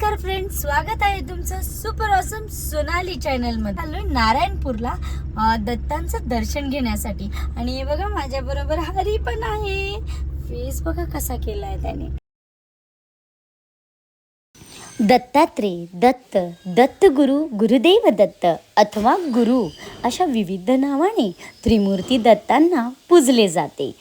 स्वागत आहे तुमचं सुपर ऑसम सोनाली चॅनलमध्ये मध्ये. आलोय नारायणपूरला दत्तांचं दर्शन घेण्यासाठी. आणि हे बघा माझ्या बरोबर हरी पण आहे. फेस बघा कसा केलाय त्याने. दत्तात्रेय दत्त दत्तगुरु गुरुदेव दत्त अथवा गुरु अशा विविध नावाने त्रिमूर्ती दत्तांना पूजले जाते.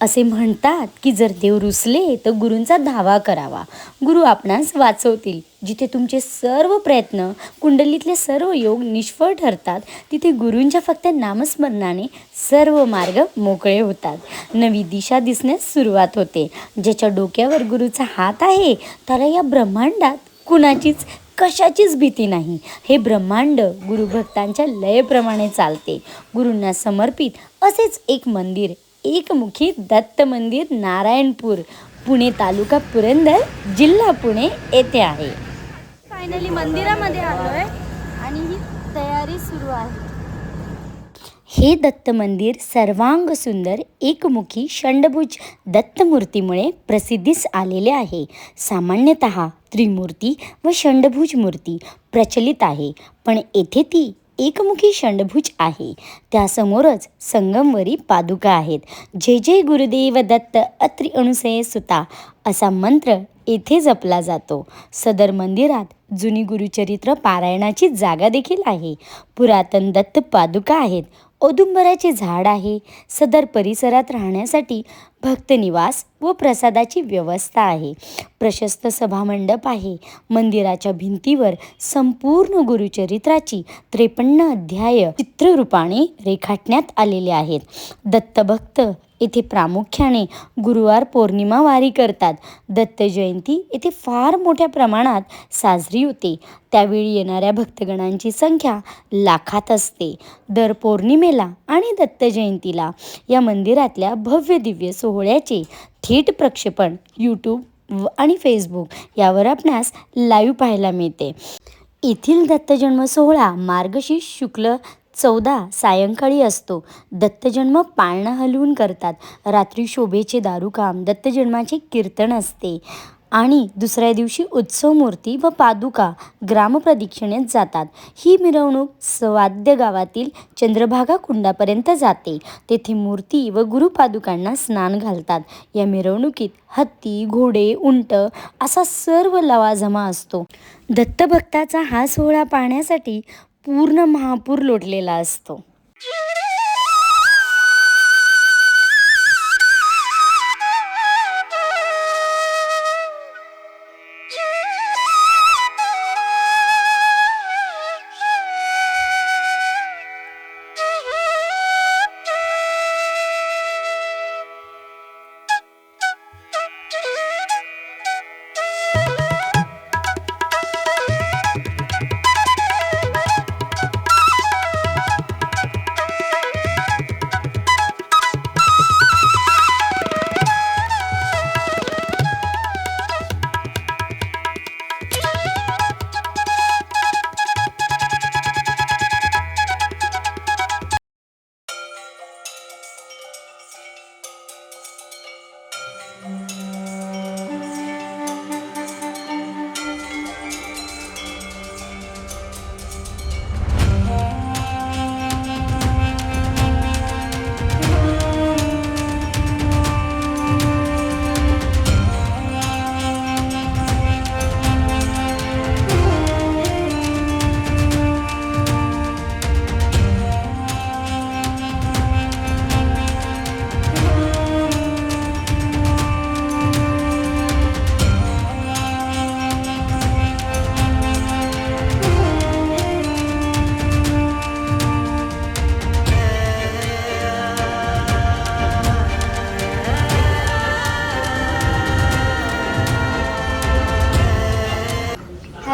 असे म्हणतात की जर देव रुसले तर गुरूंचा धावा करावा. गुरु आपणास वाचवतील. जिथे तुमचे सर्व प्रयत्न कुंडलीतले सर्व योग निष्फळ ठरतात तिथे गुरूंच्या फक्त नामस्मरणाने सर्व मार्ग मोकळे होतात. नवी दिशा दिसण्यास सुरुवात होते. ज्याच्या डोक्यावर गुरुचा हात आहे त्याला या ब्रह्मांडात कुणाचीच कशाचीच भीती नाही. हे ब्रह्मांड गुरुभक्तांच्या लयप्रमाणे चालते. गुरूंना समर्पित असेच एक मंदिर एकमुखी दत्त मंदिर नारायणपूर पुणे तालुका पुरंदर जिल्हा पुणे येथे आहे. फायनली मंदिरामध्ये आलोय आणि ही तयारी सुरू आहे. हे दत्त मंदिर सर्वांग सुंदर एकमुखी षंडभुज दत्तमूर्तीमुळे प्रसिद्धीस आलेले आहे. सामान्यतः त्रिमूर्ती व षंडभुज मूर्ती प्रचलित आहे पण येथे ती एकमुखी षंडभुज आहे. त्यासमोरच संगमवरी पादुका आहेत. जय जय गुरुदेव दत्त अत्रि अणुसये सुता असा मंत्र येथे जपला जातो. सदर मंदिरात जुनी गुरुचरित्र पारायणाची जागा देखील आहे. पुरातन दत्त पादुका आहेत. औदुंबराचे झाड आहे. सदर परिसरात राहण्यासाठी भक्तनिवास व प्रसादाची व्यवस्था आहे. प्रशस्त सभामंडप आहे. मंदिराच्या भिंतीवर संपूर्ण गुरुचरित्राची त्रेपन्न अध्याय चित्ररूपाने रेखाटण्यात आलेले आहेत. दत्तभक्त येथे प्रामुख्याने गुरुवार पौर्णिमा वारी करतात. दत्त जयंती येथे फार मोठ्या प्रमाणात साजरी होते. त्यावेळी येणाऱ्या भक्तगणांची संख्या लाखात असते. दर पौर्णिमेला आणि दत्त जयंतीला या मंदिरातल्या भव्य दिव्य सोहळ्याचे थेट प्रक्षेपण यूट्यूब व- आणि फेसबुक यावर आपणास लाईव्ह पाहायला मिळते. येथील दत्तजन्म सोहळा मार्गशीर्ष शुक्ल चौदा सायंकाळी असतो. दत्तजन्म पाळणं हलवून करतात. रात्री शोभेचे दारुकाम दत्तजन्माचे कीर्तन असते. आणि दुसऱ्या दिवशी उत्सव मूर्ती व पादुका ग्रामप्रदक्षिणेत जातात. ही मिरवणूक सवाद्य गावातील चंद्रभागा कुंडापर्यंत जाते. तेथे मूर्ती व गुरुपादुकांना स्नान घालतात. या मिरवणुकीत हत्ती घोडे उंट असा सर्व लवाजमा असतो. दत्तभक्ताचा हा सोहळा पाहण्यासाठी पूर्ण महापूर लोटलेला असतो.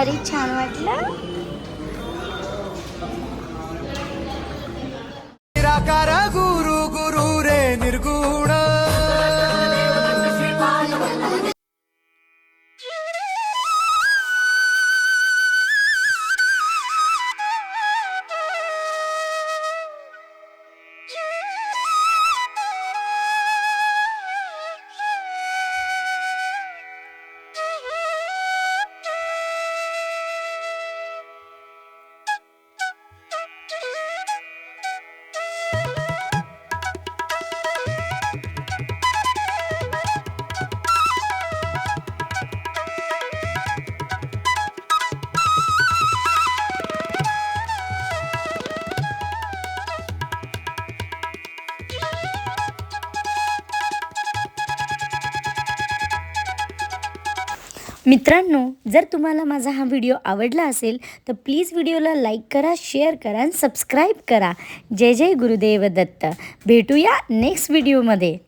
भारी छान वाटलं. निराकार मित्रांनो जर तुम्हाला माझा हा व्हिडिओ आवडला असेल तर प्लीज व्हिडिओला लाईक करा शेअर करा आणि सबस्क्राईब करा. जय जय गुरुदेव दत्त. भेटूया नेक्स्ट व्हिडिओमध्ये.